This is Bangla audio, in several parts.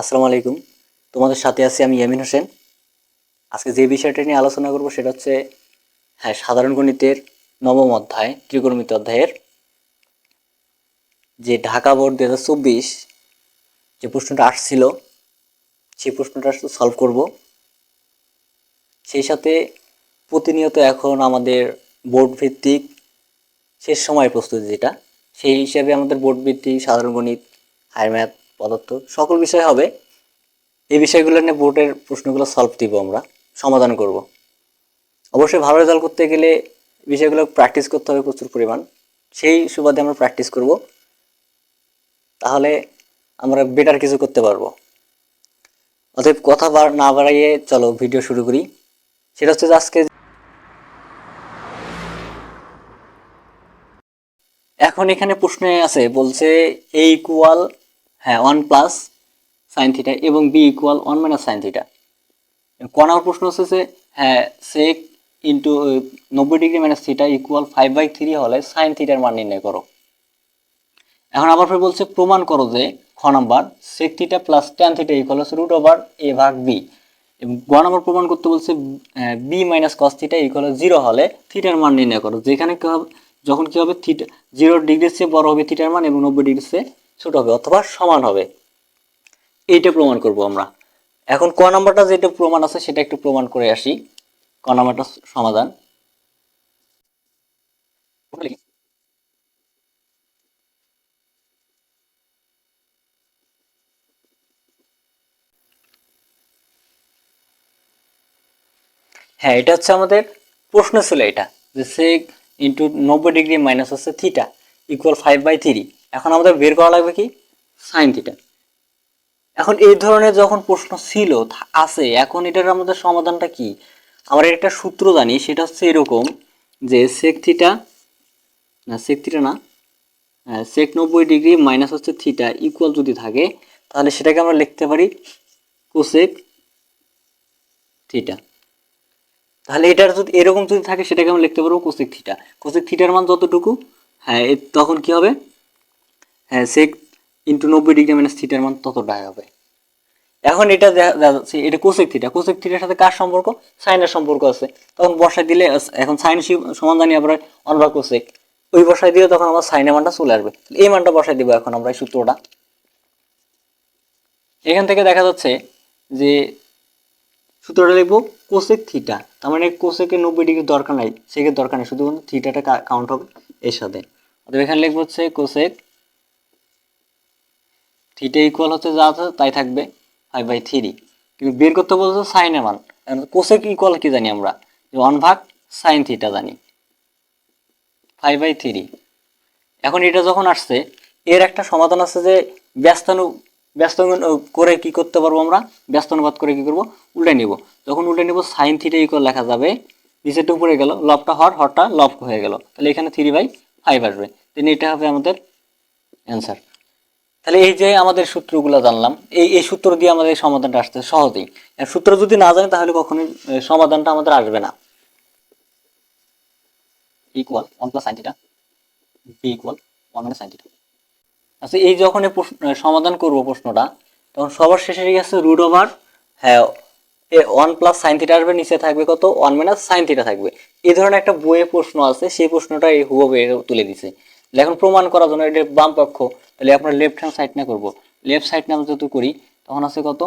আসসালামু আলাইকুম। তোমাদের সাথে আছি আমি ইয়ামিন হোসেন। আজকে যে বিষয়টা নিয়ে আলোচনা করব সেটা হচ্ছে হ্যাঁ সাধারণ গণিতের নবম অধ্যায়, ত্রিকোণমিতি অধ্যায়ের যে ঢাকা বোর্ড দু হাজার চব্বিশ যে প্রশ্নটা আসছিল, সেই প্রশ্নটা সলভ করব। সেই সাথে প্রতিনিয়ত এখন আমাদের বোর্ড ভিত্তিক শেষ সময় প্রস্তুতি যেটা, সেই হিসাবে আমাদের বোর্ড ভিত্তিক সাধারণ গণিত হায়ার ম্যাথ পদার্থ। সকল বিষয় হবে। এই বিষয়গুলো নিয়ে বোর্ডের প্রশ্নগুলো সলভ দিব আমরা। সমাধান করব। অবশ্যই ভালো রেজাল্ট করতে গেলে বিষয়গুলো প্র্যাকটিস করতে হবে প্রচুর পরিমাণ। সেই সুবাদে আমরা প্র্যাকটিস করব। তাহলে আমরা বেটার কিছু করতে পারব। অতএব কথা না বাড়াইয়ে চলো ভিডিও শুরু করি। সেটা হচ্ছে আজকে এখন এখানে প্রশ্নে আছে, বলছে এ ইকুয়াল হ্যাঁ ওয়ান প্লাস সাইন থিটা এবং B equal one minus sine theta ক নম্বর প্রশ্ন হচ্ছে যে হ্যাঁ সেক ইন্টু নব্বই degree minus theta equal five by three হলে সাইন থিটার মান নির্ণয় করো। এখন আবার ফের বলছে, প্রমাণ করো যে খ number sec theta plus tan theta equal হচ্ছে রুট ওভার এ ভাগ বি এবং গ নম্বর প্রমাণ করতে বলছে B minus cos theta equal zero হলে থিটার মান নির্ণয় করো। যেখানে কি হবে, যখন কি হবে থিটা জিরো ডিগ্রির চেয়ে বড় হবে থিটার মান এবং নব্বই ডিগ্রির চেয়ে ছোট হবে অথবা সমান হবে। এইটা প্রমাণ করব আমরা। এখন ক নাম্বারটা যেটা প্রমাণ আছে সেটা একটু প্রমাণ করে আসি। ক নাম্বারটা সমাধান। হ্যাঁ এটা হচ্ছে আমাদের প্রশ্ন ছিল এটা। যে সেক ইন্টু নব্বই ডিগ্রি মাইনাস হচ্ছে theta equal five by three এখন আমাদের বের করা লাগবে কি? সাইন থিটা এখন এই ধরনের যখন প্রশ্ন ছিল আছে এখন এটার আমাদের সমাধানটা কি? আমরা একটা সূত্র জানি সেটা হচ্ছে এরকম যে সেক থিটা না সেক থিটা না হ্যাঁ, সেক নব্বই ডিগ্রি মাইনাস হচ্ছে থিটা ইকুয়াল যদি থাকে তাহলে সেটাকে আমরা লিখতে পারি কোসেক থিটা তাহলে এটার যদি এরকম যদি থাকে সেটাকে আমরা লিখতে পারব কোসেক থিটা কোসেক থিটার মান যতটুকু হ্যাঁ তখন কি হবে? হ্যাঁ সেক ইন্টু নব্বই ডিগ্রি মাইনাস থিটার মান ততটাই হবে। এখন এটা যাচ্ছে, এটা কোসেক থিটা কোসেক থিটার সাথে কার সম্পর্ক? সাইনের সম্পর্ক আছে। তখন বসাই দিলে, এখন সাইন সমান জানি আমরা অনবা কোসেক ওই বসাই দিলে তখন আমার সাইনের মানটা চলে আসবে। এই মানটা বসাই দিব এখন আমরা এই সূত্রটা। এখান থেকে দেখা যাচ্ছে যে সূত্রটা লিখব কোসেক থিটা তার মানে কোসেকের নব্বই ডিগ্রি দরকার নাই সেকের দরকার নেই শুধু থিটাটা কাউন্ট হবে এর সাথে। অতএব এখানে লিখব হচ্ছে কোসেক থিটা ইকুয়াল হচ্ছে যা আছে তাই থাকবে ফাইভ বাই থ্রি কিন্তু বের করতে বলছে সাইনের মান। কোসেক ইকুয়াল কি জানি আমরা? যে ওয়ান ভাগ সাইন থিটা জানি। ফাইভ বাই থ্রি এখন এটা যখন আসছে, এর একটা সমাধান আছে যে ব্যস্তানু ব্যস্ত করে কি করতে পারব আমরা? ব্যস্তানুপাত করে কি করব? উল্টে নিব। যখন উল্টে নিব সাইন থিটা ইকুয়াল লেখা যাবে। নিচেটা উপরে গেল, লবটা হর হরটা লব হয়ে গেল। তাহলে এখানে থ্রি বাই ফাইভ আসবে। তাহলে এটা হবে আমাদের অ্যান্সার তাহলে এই যে আমাদের সূত্রগুলো জানলাম, এই এই সূত্র দিয়ে আমাদের সমাধানটা আসতে সহজেই। সূত্র যদি না জানি, তাহলে কখনোই সমাধানটা আমাদের আসবে না। আচ্ছা এই যখন সমাধান করব প্রশ্নটা, তখন সবার শেষে গেছে রুট ওভার হ্যাঁ ওয়ান প্লাস সাইন থিটা আসবে, নিচে থাকবে কত? ওয়ান মাইনাস সাইন থিটা থাকবে। এই ধরনের একটা বইয়ে প্রশ্ন আছে, সেই প্রশ্নটা এই হুববে তুলে দিছে। এখন প্রমাণ করার জন্য এটা বাম পক্ষ, তাহলে আপনার লেফট হ্যান্ড সাইড না করব। লেফট সাইড না যত করি, তখন আছে কত?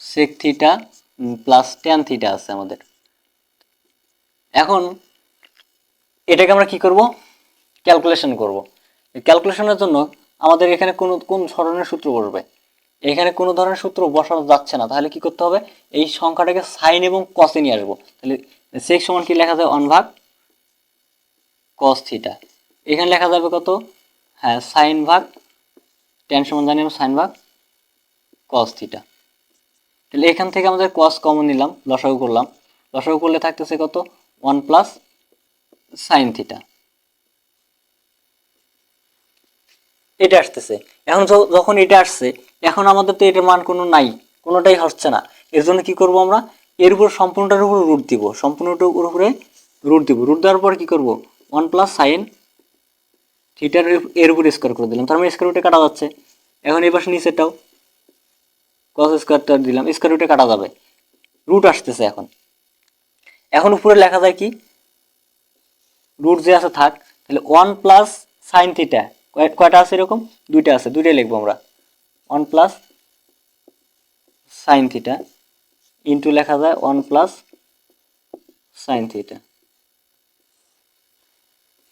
Sec theta plus tan theta আছে আমাদের। এখন এটাকে আমরা কি করব? ক্যালকুলেশন করব। ক্যালকুলেশনের জন্য আমাদের এখানে কোন কোন ধরনের সূত্র বসবে? এখানে কোনো ধরনের সূত্র বসানো যাচ্ছে না। তাহলে কি করতে হবে? এই সংখ্যাটাকে সাইন এবং কসে নিয়ে আসব। তাহলে সেক সমান কি লেখা যায়? ওয়ান ভাগ কস থিটা এখানে লেখা যাবে কত? হ্যাঁ সাইন ভাগ টেন সমান জানি আমরা সাইন ভাগ কস থিটা তাহলে এখান থেকে আমাদের কস কমন নিলাম, লসাগু করলাম। লসাগু করলে থাকতেছে কত? ওয়ান প্লাস সাইন থিটা এটা আসতেছে। এখন যখন এটা আসছে, এখন আমাদের তো এটার মান কোনো নাই, কোনোটাই হচ্ছে না। এর জন্য কি করব আমরা? এর উপর সম্পূর্ণটার উপর রুট দিব। সম্পূর্ণটার উপরে রুট দিব। রুট দেওয়ার পর কি করব? ওয়ান প্লাস সাইন থিটার এর উপর স্কোয়ার করে দিলাম। তার মানে স্কোয়ার রুটে কাটা যাচ্ছে। এখন এই পাশে নিচেরটাও কস স্কোয়ারটা দিলাম। স্কোয়ার রুটে কাটা যাবে। রুট আসতেছে এখন। এখন উপরে লেখা যায় কি? রুট যে আছে থাক, তাহলে ওয়ান প্লাস সাইন থিটা কয়টা আছে এরকম? দুইটা আছে। দুইটাই লিখব আমরা। One plus sine theta into লেখা যায় one plus sine theta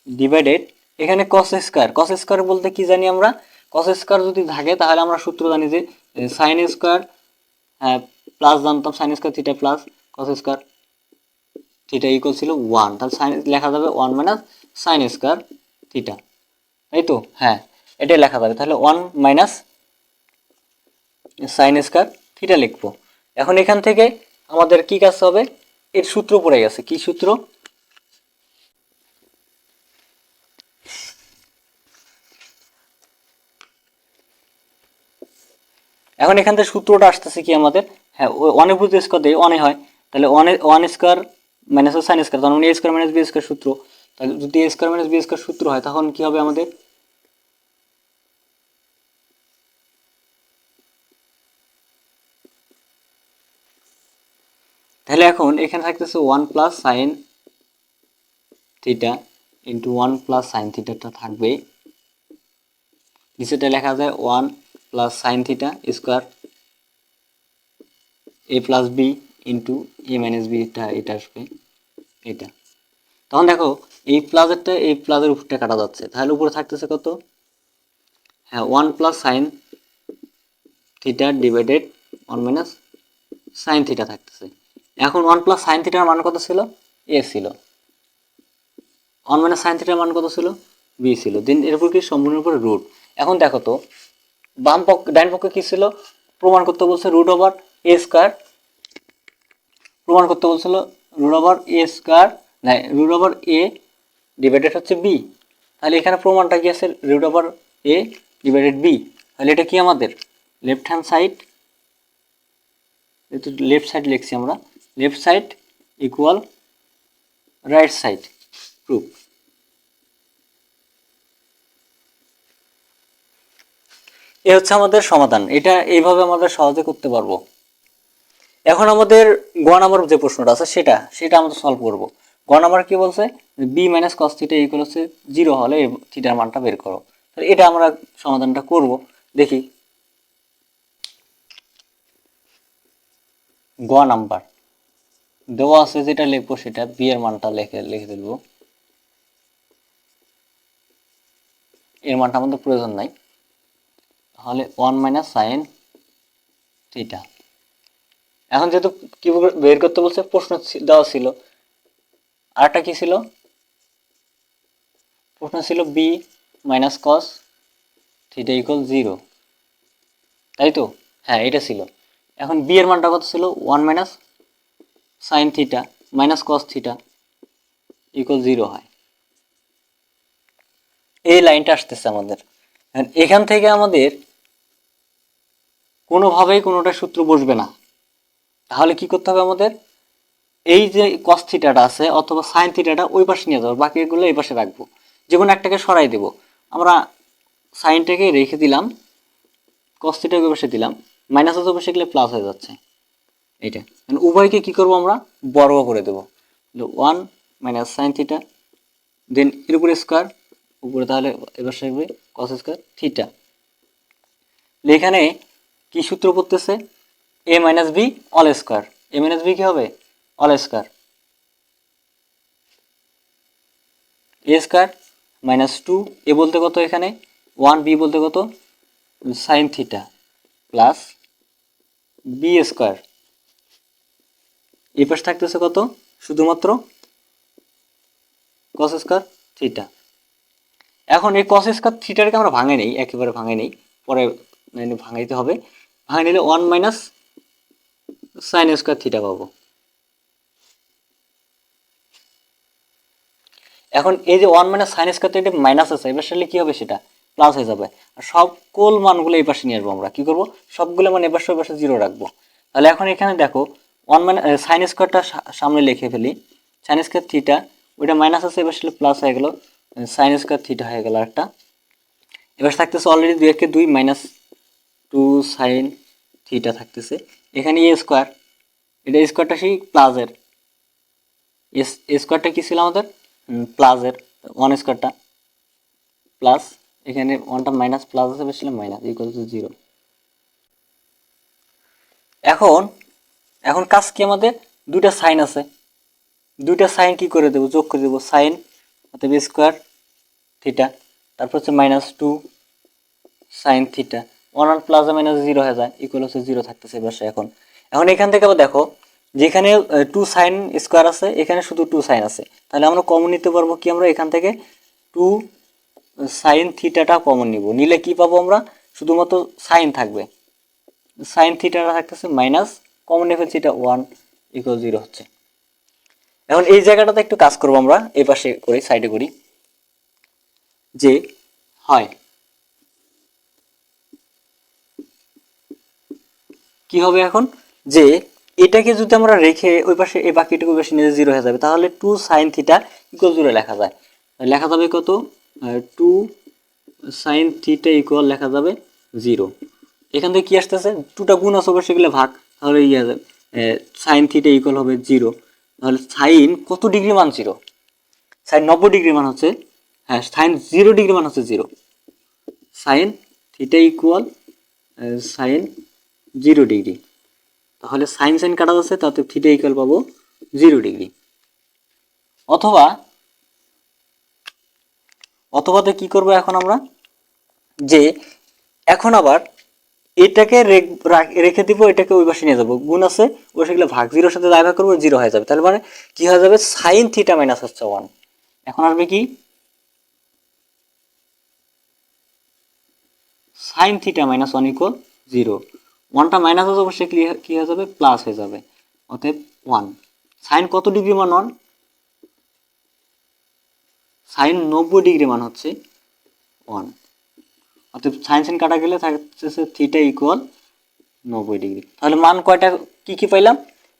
divided এখানে কস স্কোয়ার কস স্কোয়ার বলতে কি জানি আমরা? কস স্কোয়ার যদি থাকে, তাহলে আমরা সূত্র জানি যে সাইন স্কোয়ার হ্যাঁ প্লাস জানতাম sine square theta plus cos square theta equal ছিল ওয়ান তাহলে সাইন লেখা যাবে one minus sine square theta তাই তো? হ্যাঁ এটাই লেখা যাবে। তাহলে one minus sine square theta লিখব। এখন এখান থেকে আমাদের কি কাজ হবে? এর সূত্র পড়ে গেছে। কি সূত্র? এখন এখান থেকে সূত্রটা আসতেছে কি আমাদের? হ্যাঁ ওয়ানের প্রতি স্কোয়ার দিয়ে অনে হয়, তাহলে one one square minus sine square তখন A square minus B square সূত্র। তাহলে যদি A square minus B square সূত্র হয়, তখন কি হবে আমাদের? তাহলে এখন এখানে থাকতেছে one plus sine theta into one plus sine থিটাটা থাকবে। নিচেটা লেখা যায় one plus sine theta square A plus B into A minus B এটা আসবে, এটা। তখন দেখো এই প্লাসেরটা এই প্লাসের উপরটা কাটা যাচ্ছে। তাহলে উপরে থাকতেছে কত? হ্যাঁ one plus sine theta divided one minus sine theta থাকতেছে। এখন ওয়ান প্লাস সাইন থিটার মান কত ছিল? এ ছিল। ওয়ান মাইনাস সাইন থিটার মান কত ছিল? বি ছিল। দেন এর উপর কি? সম্পূর্ণ উপরে রুট এখন দেখো তো বাম পক্ষ ডাইন পক্ষে কি ছিল? প্রমাণ করতে বলছে রুট ওভার এ স্কোয়ার প্রমাণ করতে বলছিল রুট ওভার এ স্কোয়ার না রুট ওভার এ ডিভাইডেড হচ্ছে বি তাহলে এখানে প্রমাণটা কি আছে? Root over A divided B তাহলে এটা কি আমাদের? লেফট হ্যান্ড সাইড যেহেতু লেফট সাইড লিখছি আমরা। Left side equal right side proof এ হচ্ছে আমাদের সমাধান। এটা এইভাবে আমরা সহজে করতে পারব। এখন আমাদের গ নাম্বার যে প্রশ্নটা আছে সেটা সেটা আমরা সলভ করব। গ নাম্বার কি বলছে? B minus cos theta equal হচ্ছে জিরো হলে থিটার মানটা বের করো। তাহলে এটা আমরা সমাধানটা করব। দেখি। গ নাম্বার। দেওয়া আছে যেটা লিখব সেটা বি এর মানটা লিখে লিখে দেব এর মানটা আমাদের প্রয়োজন নাই। তাহলে ওয়ান মাইনাস সাইন থিটা এখন যেহেতু কি বের করতে বলছে, প্রশ্ন দেওয়া ছিল। আরেকটা কি ছিল? প্রশ্ন ছিল B minus cos theta equal zero তাই তো? হ্যাঁ এটা ছিল। এখন বি এর মানটা কত ছিল? One minus sine theta minus cos theta equal zero হয়। এই লাইনটা আসতেছে আমাদের। এখান থেকে আমাদের কোনোভাবেই কোনোটা সূত্র বসবে না। তাহলে কি করতে হবে আমাদের? এই যে কস থিটাটা আছে অথবা সাইন থিটাটা ওই পাশে নিয়ে যাব, বাকিগুলো এই পাশে রাখব। যে কোনো একটাকে সরাই দেব। আমরা সাইনটাকে রেখে দিলাম কস থিটাকে ওই পাশে দিলাম মাইনাস ওই পাশে গেলে প্লাস হয়ে যাচ্ছে। এইটা। মানে উভয়কে কি করব আমরা? বর্গ করে দেবো। One minus sine theta then এর উপরে স্কোয়ার উপরে তাহলে এবার থাকবে কস স্কোয়ার থিটা এখানে কি সূত্র পড়তেছে? A minus B all square A minus B কি হবে? All square A square minus two A বলতে কত এখানে? ওয়ান বি বলতে কত? Sine theta plus B square এই পাশে থাকতেছে কত? শুধুমাত্র কস স্কোয়ার থিটা এখন এই কস স্কোয়ার থিটারকে আমরা ভাঙে নেই, একেবারে ভাঙে নেই। পরে মানে ভাঙাইতে হবে। ভাঙে নিলে one minus sine square theta পাবো। এখন এই যে one minus sine square theta minus আছে, এবার সালে কি হবে সেটা? প্লাস হয়ে যাবে। আর সকল মানগুলো এই পাশে নিয়ে আসব আমরা। কি করব? সবগুলো মান এবার সব পাশে জিরো রাখব। তাহলে এখন এখানে দেখো, ওয়ান মানে সাইন স্কোয়ারটা সামনে লিখে ফেলি। সাইন স্কোয়ার থিটা, ওইটা মাইনাস আছে, এবার সালে প্লাস হয়ে গেল। সাইন স্কোয়ার থিটা হয়ে গেল একটা এবার থাকতেছে অলরেডি দুই একে দুই মাইনাস টু সাইন থিটা থাকতেছে। এখানে এ স্কোয়ার এটা স্কোয়ারটা সেই প্লাসের। এস স্কোয়ারটা কী ছিল আমাদের? প্লাসের ওয়ান স্কোয়ারটা প্লাস এখানে ওয়ানটা মাইনাস প্লাস আছে, বেশি মাইনাস ইকুয়াল টু জিরো এখন এখন কাজ কি আমাদের? দুইটা সাইন আছে। দুইটা সাইন কি করে দেবো? যোগ করে দেবো। সাইন অতএব স্কোয়ার থিটা তারপর হচ্ছে minus two sine theta one আর প্লাস মাইনাস জিরো হয়ে যায় ইকুয়াল হচ্ছে জিরো থাকতেছে এবার এখন। এখন এখান থেকে আবার দেখো, যেখানে টু সাইন স্কোয়ার আছে, এখানে শুধু টু সাইন আছে। তাহলে আমরা কমন নিতে পারব কি আমরা? এখান থেকে টু সাইন থিটাটা কমন নিব। নিলে কি পাবো আমরা? শুধুমাত্র সাইন থাকবে। সাইন থিটাটা থাকতেছে মাইনাস কমন নিয়ে ফেলছি এটা ওয়ান ইকুয়াল জিরো হচ্ছে। এখন এই জায়গাটাতে একটু কাজ করব আমরা এই পাশে করি সাইডে করি। যে, হয়। কি হবে এখন? যে এটাকে যদি আমরা রেখে ওই পাশে এই বাকিটুকু বেশি নিয়ে জিরো হয়ে যাবে। তাহলে two sine theta equal zero লেখা যায়। লেখা যাবে কত? টু সাইন থিটা ইকুয়াল লেখা যাবে জিরো এখান থেকে কি আসতেছে? টুটা গুণ আছে অবশ্যই গেলে ভাগ। তাহলে ইয়ে সাইন থিটা ইকুয়াল হবে জিরো তাহলে সাইন কত ডিগ্রি মান জিরো সাইন নব্বই ডিগ্রি মান হচ্ছে হ্যাঁ সাইন জিরো ডিগ্রি মান হচ্ছে zero sine theta equal sine zero degree. তাহলে সাইন সাইন কাটা যাচ্ছে, তাতে থিটা ইকুয়াল পাবো জিরো ডিগ্রি। অথবা, অথবাতে কি করব এখন আমরা? যে, এখন আবার এটাকে রেখে দিব, এটাকে ওই পাশে নিয়ে যাব। গুণ আছে, ওই সেগুলো ভাগ জিরোর সাথে দায় ভাগ করব, জিরো হয়ে যাবে। তাহলে মানে কি হয়ে যাবে? সাইন থিটা মাইনাস হচ্ছে ওয়ান এখন আসবে কি? Sine theta minus one equal zero. ওয়ানটা মাইনাস হয়ে অবশ্যই কি কি হয়ে যাবে প্লাস হয়ে যাবে। অতএব ওয়ান সাইন কত ডিগ্রি মান ওয়ান? সাইন নব্বই ডিগ্রি মান হচ্ছে ওয়ান অতএব সাইন সাইন কাটা গেলে থাকতেছে থিটা ইকুয়াল নব্বই ডিগ্রি তাহলে মান কয়টা, কি কি পাইলাম?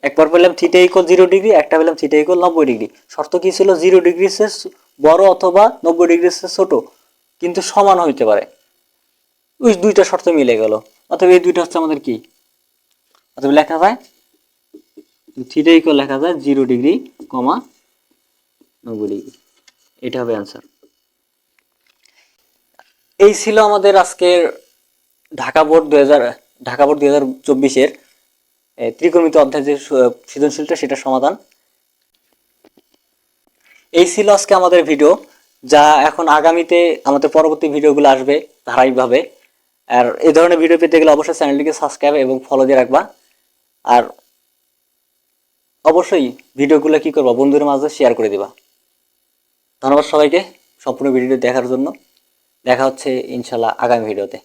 একবার পেলাম থিটা ইকুয়াল জিরো ডিগ্রি একটা পেলাম থিটা ইকুয়াল নব্বই ডিগ্রি শর্ত কি ছিল? জিরো ডিগ্রি সে বড় অথবা নব্বই ডিগ্রি সে ছোট। কিন্তু সমান হইতে পারে। ওই দুইটা শর্ত মিলে গেল। অথবা এই দুইটা হচ্ছে আমাদের কি? অথবা লেখা যায় থিটা ইকুয়াল লেখা যায় জিরো ডিগ্রি কমা নব্বই ডিগ্রি এটা হবে অ্যান্সার এই ছিল আমাদের আজকের ঢাকা বোর্ড দুই হাজার ঢাকা বোর্ড দুই হাজার চব্বিশের ত্রিকোণমিত অধ্যায় যে সৃজনশীলটা সেটার সমাধান। এই ছিল আজকে আমাদের ভিডিও যা এখন আগামীতে আমাদের পরবর্তী ভিডিওগুলো আসবে ধারাবাহিকভাবে। আর এই ধরনের ভিডিও পেতে গেলে অবশ্যই চ্যানেলটিকে সাবস্ক্রাইব এবং ফলো দিয়ে রাখবা। আর অবশ্যই ভিডিওগুলো কি করবা, বন্ধুদের মাঝে শেয়ার করে দিবা। ধন্যবাদ সবাইকে সম্পূর্ণ ভিডিওটি দেখার জন্য। দেখা হচ্ছে ইনশাল্লাহ আগামী ভিডিওতে